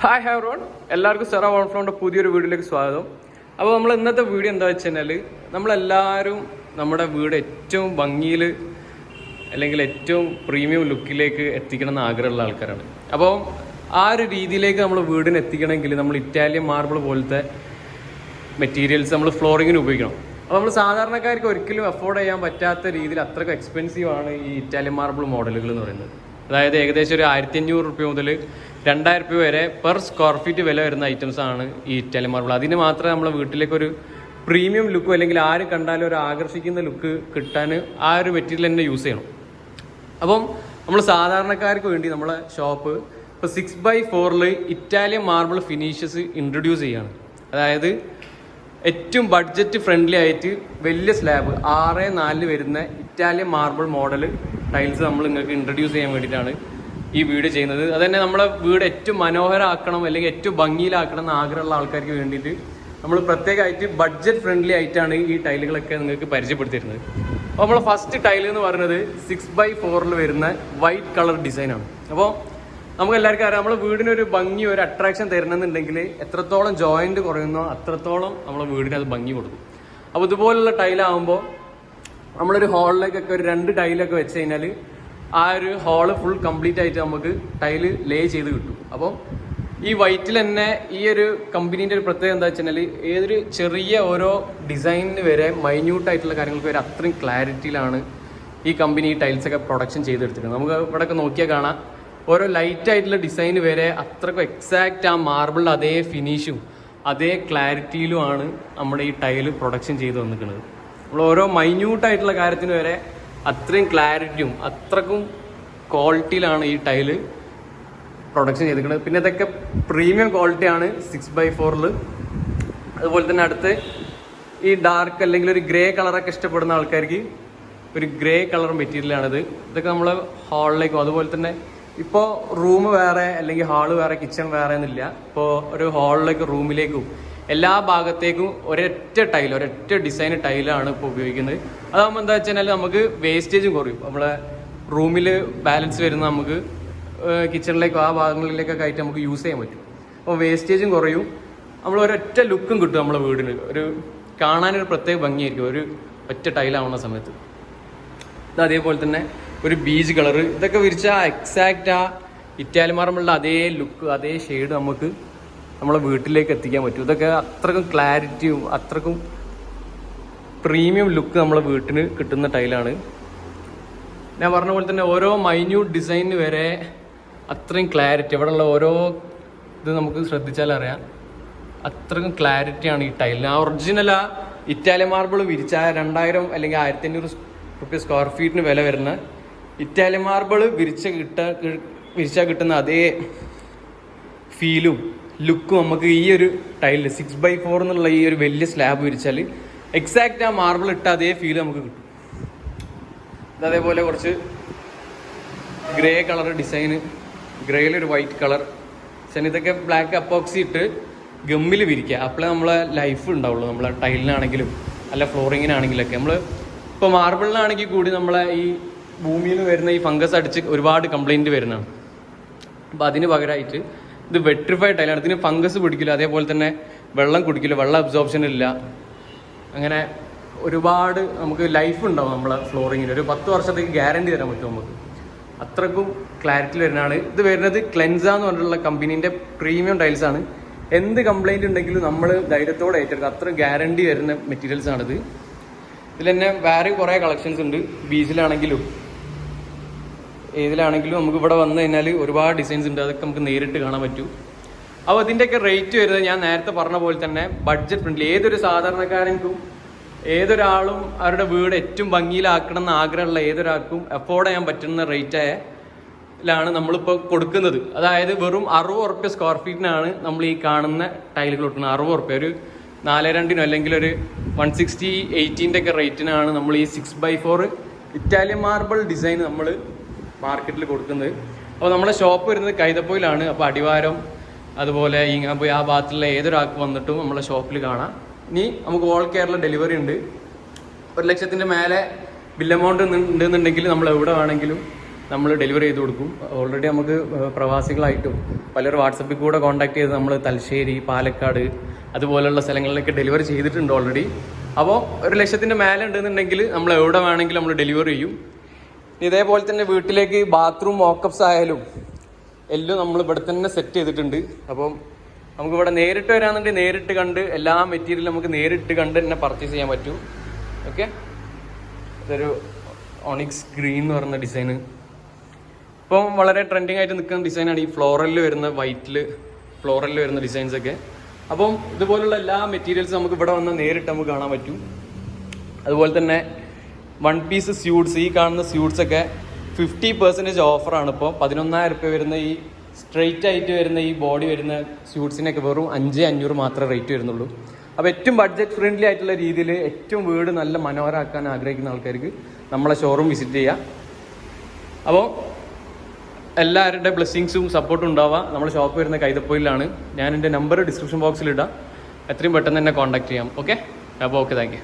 Hi hi Ron എല്ലാവർക്കും സെറ ഓൺഫ്ലോന്റെ പുതിയൊരു വീഡിയോയിലേക്ക് സ്വാഗതം. അപ്പോൾ നമ്മൾ ഇന്നത്തെ വീഡിയോ എന്താ വെച്ച് കഴിഞ്ഞാൽ നമ്മളെല്ലാവരും നമ്മുടെ വീട് ഏറ്റവും ഭംഗിയിൽ അല്ലെങ്കിൽ ഏറ്റവും പ്രീമിയം ലുക്കിലേക്ക് എത്തിക്കണം എന്ന് ആഗ്രഹമുള്ള ആൾക്കാരാണ്. അപ്പോൾ ആ ഒരു രീതിയിലേക്ക് നമ്മൾ വീടിന് എത്തിക്കണമെങ്കിൽ നമ്മൾ ഇറ്റാലിയൻ മാർബിൾ പോലത്തെ മെറ്റീരിയൽസ് നമ്മൾ ഫ്ലോറിങ്ങിന് ഉപയോഗിക്കണം. അപ്പോൾ നമ്മൾ സാധാരണക്കാർക്ക് ഒരിക്കലും അഫോർഡ് ചെയ്യാൻ പറ്റാത്ത രീതിയിൽ അത്രയ്ക്ക് എക്സ്പെൻസീവ് ആണ് ഈ ഇറ്റാലിയൻ മാർബിൾ മോഡലുകൾ എന്ന് പറയുന്നത്. അതായത് ഏകദേശം ഒരു ആയിരത്തി അഞ്ഞൂറ് റുപ്യ മുതൽ രണ്ടായിരം രൂപ വരെ പെർ സ്ക്വയർ ഫീറ്റ് വില വരുന്ന ഐറ്റംസ് ആണ് ഈ ഇറ്റാലിയൻ മാർബിൾ അതിന് മാത്രമേ നമ്മളെ വീട്ടിലേക്ക് ഒരു പ്രീമിയം ലുക്കും അല്ലെങ്കിൽ ആര് കണ്ടാലും ഒരു ആകർഷിക്കുന്ന ലുക്ക് കിട്ടാൻ ആ ഒരു മെറ്റീരിയൽ തന്നെ യൂസ് ചെയ്യണം. അപ്പം നമ്മൾ സാധാരണക്കാർക്ക് വേണ്ടി നമ്മളെ ഷോപ്പ് ഇപ്പോൾ സിക്സ് ബൈ ഫോറിൽ ഇറ്റാലിയൻ മാർബിൾ ഫിനിഷസ് ഇൻട്രൊഡ്യൂസ് ചെയ്യാണ്. അതായത് ഏറ്റവും ബഡ്ജറ്റ് ഫ്രണ്ട്ലി ആയിട്ട് വലിയ സ്ലാബ് ആറ് നാലിൽ വരുന്ന ഇറ്റാലിയൻ മാർബിൾ മോഡൽ ടൈൽസ് നമ്മൾ നിങ്ങൾക്ക് ഇൻട്രൊഡ്യൂസ് ചെയ്യാൻ വേണ്ടിയിട്ടാണ് ഈ വീട് ചെയ്യുന്നത്. അത് തന്നെ നമ്മളെ വീട് ഏറ്റവും മനോഹരമാക്കണം അല്ലെങ്കിൽ ഏറ്റവും ഭംഗിയിലാക്കണം എന്ന് ആഗ്രഹമുള്ള ആൾക്കാർക്ക് വേണ്ടിയിട്ട് നമ്മൾ പ്രത്യേകമായിട്ട് ബഡ്ജറ്റ് ഫ്രണ്ട്ലി ആയിട്ടാണ് ഈ ടൈലുകളൊക്കെ നിങ്ങൾക്ക് പരിചയപ്പെടുത്തിയിരുന്നത്. അപ്പോൾ നമ്മൾ ഫസ്റ്റ് ടൈൽ എന്ന് പറയുന്നത് സിക്സ് ബൈ ഫോറിൽ വരുന്ന വൈറ്റ് കളർ ഡിസൈനാണ് അപ്പോൾ നമുക്ക് എല്ലാവർക്കും അറിയാം നമ്മുടെ വീടിനൊരു ഭംഗി ഒരു അട്രാക്ഷൻ തരണമെന്നുണ്ടെങ്കിൽ എത്രത്തോളം ജോയിന്റ് കുറയുന്നോ അത്രത്തോളം നമ്മളെ വീടിന് അത് ഭംഗി കൊടുക്കും. അപ്പോൾ ഇതുപോലുള്ള ടൈലാകുമ്പോൾ നമ്മളൊരു ഹാളിലേക്കൊക്കെ ഒരു രണ്ട് ടൈലൊക്കെ വെച്ച് കഴിഞ്ഞാൽ ആ ഒരു ഹോൾ ഫുൾ കംപ്ലീറ്റ് ആയിട്ട് നമുക്ക് ടൈൽ ലേ ചെയ്ത് കിട്ടും. അപ്പം ഈ വൈറ്റിൽ തന്നെ ഈ ഒരു കമ്പനീന്റെ ഒരു പ്രത്യേകത എന്താ വെച്ചാൽ ഏതൊരു ചെറിയ ഓരോ ഡിസൈനിന് വരെ മൈന്യൂട്ടായിട്ടുള്ള കാര്യങ്ങൾക്ക് വരെ അത്രയും ക്ലാരിറ്റിയിലാണ് ഈ കമ്പനി ഈ ടൈൽസൊക്കെ പ്രൊഡക്ഷൻ ചെയ്തെടുത്തിട്ടുണ്ട് നമുക്ക് ഇവിടെയൊക്കെ നോക്കിയാൽ കാണാം. ഓരോ ലൈറ്റ് ആയിട്ടുള്ള ഡിസൈൻ വരെ അത്രക്കും എക്സാക്റ്റ് ആ മാർബിളിൽ അതേ ഫിനിഷും അതേ ക്ലാരിറ്റിയിലുമാണ് നമ്മുടെ ഈ ടൈൽ പ്രൊഡക്ഷൻ ചെയ്ത് വന്നിരിക്കുന്നത്. നമ്മൾ ഓരോ മൈന്യൂട്ടായിട്ടുള്ള കാര്യത്തിന് വരെ അത്രയും ക്ലാരിറ്റിയും അത്രക്കും ക്വാളിറ്റിയിലാണ് ഈ ടൈൽ പ്രൊഡക്ഷൻ ചെയ്തിരിക്കുന്നത്. പിന്നെ ഇതൊക്കെ പ്രീമിയം ക്വാളിറ്റിയാണ് സിക്സ് ബൈ ഫോറിൽ അതുപോലെ തന്നെ അടുത്ത് ഈ ഡാർക്ക് അല്ലെങ്കിൽ ഒരു ഗ്രേ കളറൊക്കെ ഇഷ്ടപ്പെടുന്ന ആൾക്കാർക്ക് ഒരു ഗ്രേ കളർ മെറ്റീരിയലാണിത് ഇതൊക്കെ നമ്മൾ ഹാളിലേക്കും അതുപോലെ തന്നെ ഇപ്പോൾ റൂം വേറെ അല്ലെങ്കിൽ ഹാൾ വേറെ കിച്ചൺ വേറെ എന്നില്ല. ഇപ്പോൾ ഒരു ഹാളിലേക്കും റൂമിലേക്കും എല്ലാ ഭാഗത്തേക്കും ഒരൊറ്റ ടൈൽ ഒരൊറ്റ ഡിസൈൻ ടൈലാണ് ഇപ്പോൾ ഉപയോഗിക്കുന്നത്. അതാകുമ്പോൾ എന്താ വെച്ചാൽ നമുക്ക് വേസ്റ്റേജും കുറയും. നമ്മളെ റൂമിൽ ബാലൻസ് വരുന്ന നമുക്ക് കിച്ചണിലേക്കോ ആ ഭാഗങ്ങളിലേക്കൊക്കെ ആയിട്ട് നമുക്ക് യൂസ് ചെയ്യാൻ പറ്റും. അപ്പോൾ വേസ്റ്റേജും കുറയും. നമ്മൾ ഒരൊറ്റ ലുക്കും കിട്ടും നമ്മളെ വീടിന്. ഒരു കാണാനൊരു പ്രത്യേക ഭംഗിയായിരിക്കും. ഒരു ഒറ്റ ടൈലാവുന്ന സമയത്ത്. ഇത് അതേപോലെ തന്നെ ഒരു ബീച്ച് കളർ ഇതൊക്കെ വിരിച്ച എക്സാക്റ്റ് ആ ഇറ്റാലിയൻ മാർബിളിന്റെ അതേ ലുക്ക് അതേ ഷെയ്ഡ് നമുക്ക് നമ്മളെ വീട്ടിലേക്ക് എത്തിക്കാൻ പറ്റും. ഇതൊക്കെ അത്രക്കും ക്ലാരിറ്റിയും അത്രക്കും പ്രീമിയം ലുക്ക് നമ്മളെ വീട്ടിന് കിട്ടുന്ന ടൈലാണ്. ഞാൻ പറഞ്ഞ പോലെ തന്നെ ഓരോ മൈന്യൂട്ട് ഡിസൈനിന് വരെ അത്രയും ക്ലാരിറ്റി ഇവിടെയുള്ള ഓരോ ഇത് നമുക്ക് ശ്രദ്ധിച്ചാൽ അറിയാം. അത്രക്കും ക്ലാരിറ്റിയാണ് ഈ ടൈലിന് ആ ഒറിജിനൽ ആ ഇറ്റാലിയൻ മാർബിൾ വിരിച്ച രണ്ടായിരം അല്ലെങ്കിൽ ആയിരത്തി അഞ്ഞൂറ് റുപ്യ സ്ക്വയർ ഫീറ്റിന് വില വരുന്ന ഇറ്റാലിയൻ മാർബിൾ വിരിച്ച കിട്ട വിരിച്ചാൽ കിട്ടുന്ന അതേ ഫീലും ലുക്കും നമുക്ക് ഈ ഒരു ടൈലിൽ സിക്സ് ബൈ ഫോർ എന്നുള്ള ഈ ഒരു വലിയ സ്ലാബ് വിരിച്ചാൽ എക്സാക്റ്റ് ആ മാർബിൾ ഇട്ട അതേ ഫീൽ നമുക്ക് കിട്ടും. അതേപോലെ കുറച്ച് ഗ്രേ കളർ ഡിസൈന് ഗ്രേയിൽ ഒരു വൈറ്റ് കളർ പക്ഷേ ഇതൊക്കെ ബ്ലാക്ക് അപ്പോക്സി ഇട്ട് ഗമ്മിൽ വിരിക്കുക. അപ്പോഴേ നമ്മളെ ലൈഫ് ഉണ്ടാവുള്ളൂ. നമ്മളെ ടൈലിനാണെങ്കിലും അല്ല ഫ്ലോറിങ്ങിനാണെങ്കിലൊക്കെ നമ്മൾ ഇപ്പോൾ മാർബിളിനാണെങ്കിൽ കൂടി നമ്മളെ ഈ ഭൂമിയിൽ വരുന്ന ഈ ഫംഗസ് അടിച്ച് ഒരുപാട് കംപ്ലൈന്റ് വരുന്നതാണ്. അപ്പോൾ അതിന് പകരമായിട്ട് ഇത് വെട്രിഫൈഡ് ടൈലാണ് ഇതിന് ഫംഗസ് പിടിക്കില്ല അതേപോലെ തന്നെ വെള്ളം കുടിക്കില്ല വെള്ളം അബ്സോർപ്ഷൻ ഇല്ല. അങ്ങനെ ഒരുപാട് നമുക്ക് ലൈഫ് ഉണ്ടാവും നമ്മളെ ഫ്ലോറിങ്ങിന് ഒരു പത്ത് വർഷത്തേക്ക് ഗ്യാരണ്ടി തരാൻ പറ്റും നമുക്ക്. അത്രക്കും ക്ലാരിറ്റി വരുന്നതാണ്. ഇത് വരുന്നത് ക്ലെൻസ എന്ന് പറഞ്ഞിട്ടുള്ള കമ്പനീന്റെ പ്രീമിയം ടൈൽസ് ആണ്. എന്ത് കംപ്ലൈന്റ് ഉണ്ടെങ്കിലും നമ്മൾ ധൈര്യത്തോടെ ഏറ്റെടുക്കുക അത്ര ഗ്യാരണ്ടി വരുന്ന മെറ്റീരിയൽസ് ആണിത്. ഇതിൽ തന്നെ വേറെ കുറേ കളക്ഷൻസ് ഉണ്ട്. ബീച്ചിലാണെങ്കിലും ഏതിലാണെങ്കിലും നമുക്ക് ഇവിടെ വന്നു കഴിഞ്ഞാൽ ഒരുപാട് ഡിസൈൻസ് ഉണ്ട്. അതൊക്കെ നമുക്ക് നേരിട്ട് കാണാൻ പറ്റും. അപ്പോൾ ഇതിന്റെയൊക്കെ റേറ്റ് വരുന്നത് ഞാൻ നേരത്തെ പറഞ്ഞ പോലെ തന്നെ ബഡ്ജറ്റ് ഫ്രണ്ട്ലി ഏതൊരു സാധാരണക്കാരനും ഏതൊരാളും അവരുടെ വീട് ഏറ്റവും ഭംഗിയിലാക്കണം എന്ന് ആഗ്രഹമുള്ള ഏതൊരാൾക്കും അഫോർഡ് ചെയ്യാൻ പറ്റുന്ന റേറ്റായ ാണ് നമ്മളിപ്പോൾ കൊടുക്കുന്നത്. അതായത് വെറും അറുപത് ഉറുപ്പ്യ സ്ക്വയർ ഫീറ്റിനാണ് നമ്മൾ ഈ കാണുന്ന ടൈലുകൾ കൊടുക്കുന്നത്. അറുപത് ഉറുപ്പ്യ. ഒരു നാല് രണ്ടിനോ അല്ലെങ്കിൽ ഒരു വൺ സിക്സ്റ്റി എയ്റ്റീന്റെ ഒക്കെ റേറ്റിനാണ് നമ്മൾ ഈ six by four Italian marble design നമ്മൾ മാർക്കറ്റിൽ കൊടുക്കുന്നത്. അപ്പോൾ നമ്മുടെ ഷോപ്പ് വരുന്നത് കൈതപ്പോയിലാണ്. അപ്പോൾ അടിവാരം അതുപോലെ ഈ ആ ഭാഗത്തുള്ള ഏതൊരാൾക്ക് വന്നിട്ടും നമ്മളെ ഷോപ്പിൽ കാണാം. ഇനി നമുക്ക് ഓൾ കേരള ഡെലിവറി ഉണ്ട്. ഒരു ലക്ഷത്തിന്റെ മേലെ ബിൽ എമൗണ്ട് ഉണ്ടെന്നുണ്ടെങ്കിൽ നമ്മൾ എവിടെ വേണമെങ്കിലും നമ്മൾ ഡെലിവറി ചെയ്ത് കൊടുക്കും. ഓൾറെഡി നമുക്ക് പ്രവാസികളായിട്ടും പലരും വാട്സപ്പിൽ കൂടെ കോൺടാക്ട് ചെയ്ത് നമ്മൾ തലശ്ശേരി പാലക്കാട് അതുപോലുള്ള സ്ഥലങ്ങളിലൊക്കെ ഡെലിവറി ചെയ്തിട്ടുണ്ട് ഓൾറെഡി അപ്പോൾ ഒരു ലക്ഷത്തിന്റെ മേലെ ഉണ്ടെന്നുണ്ടെങ്കിൽ നമ്മൾ എവിടെ വേണമെങ്കിലും നമ്മൾ ഡെലിവറി ചെയ്യും. ഇതേപോലെ തന്നെ വീട്ടിലേക്ക് ബാത്റൂം മോക്കപ്സ് ആയാലും എല്ലാം നമ്മൾ ഇവിടെ തന്നെ സെറ്റ് ചെയ്തിട്ടുണ്ട്. അപ്പം നമുക്ക് ഇവിടെ നേരിട്ട് വരാന്നുണ്ടെങ്കിൽ നേരിട്ട് കണ്ട് എല്ലാ മെറ്റീരിയലും നമുക്ക് നേരിട്ട് കണ്ട് തന്നെ പർച്ചേസ് ചെയ്യാൻ പറ്റും. ഓക്കെ ഇതൊരു ഓണിക്സ് ഗ്രീൻ എന്ന് പറയുന്ന ഡിസൈന് ഇപ്പം വളരെ ട്രെൻഡിങ് ആയിട്ട് നിൽക്കുന്ന ഡിസൈനാണ് ഈ ഫ്ലോറലിൽ വരുന്ന വൈറ്റിൽ ഫ്ലോറലിൽ വരുന്ന ഡിസൈൻസ് ഒക്കെ. അപ്പം ഇതുപോലുള്ള എല്ലാ മെറ്റീരിയൽസും നമുക്ക് ഇവിടെ വന്ന് നേരിട്ട് നമുക്ക് കാണാൻ പറ്റും. അതുപോലെ തന്നെ വൺ പീസ് സ്യൂട്ട്സ് ഈ കാണുന്ന സ്യൂട്ട്സ് ഒക്കെ ഫിഫ്റ്റി പെർസെന്റേജ് ഓഫറാണ് ഇപ്പോൾ പതിനൊന്നായിരം റുപ്യ വരുന്ന ഈ സ്ട്രെയിറ്റ് ആയിട്ട് വരുന്ന ഈ ബോഡി വരുന്ന സ്യൂട്ട്സിനൊക്കെ വെറും അഞ്ച് അഞ്ഞൂറ് മാത്രമേ റേറ്റ് വരുന്നുള്ളൂ. അപ്പോൾ ഏറ്റവും ബഡ്ജറ്റ് ഫ്രണ്ട്ലി ആയിട്ടുള്ള രീതിയിൽ ഏറ്റവും വീട് നല്ല മനോഹരമാക്കാൻ ആഗ്രഹിക്കുന്ന ആൾക്കാർക്ക് നമ്മളെ ഷോറൂം വിസിറ്റ് ചെയ്യാം. അപ്പോൾ എല്ലാവരുടെ ബ്ലെസ്സിങ്സും സപ്പോർട്ടും ഉണ്ടാവുക നമ്മുടെ ഷോപ്പ് വരുന്ന കൈതപ്പൊയിലാണ്. ഞാൻ എന്റെ നമ്പർ ഡിസ്ക്രിപ്ഷൻ ബോക്സിൽ ഇടാം. എത്രയും പെട്ടെന്ന് തന്നെ കോൺടാക്ട് ചെയ്യാം. ഓക്കെ അപ്പോൾ ഓക്കെ താങ്ക്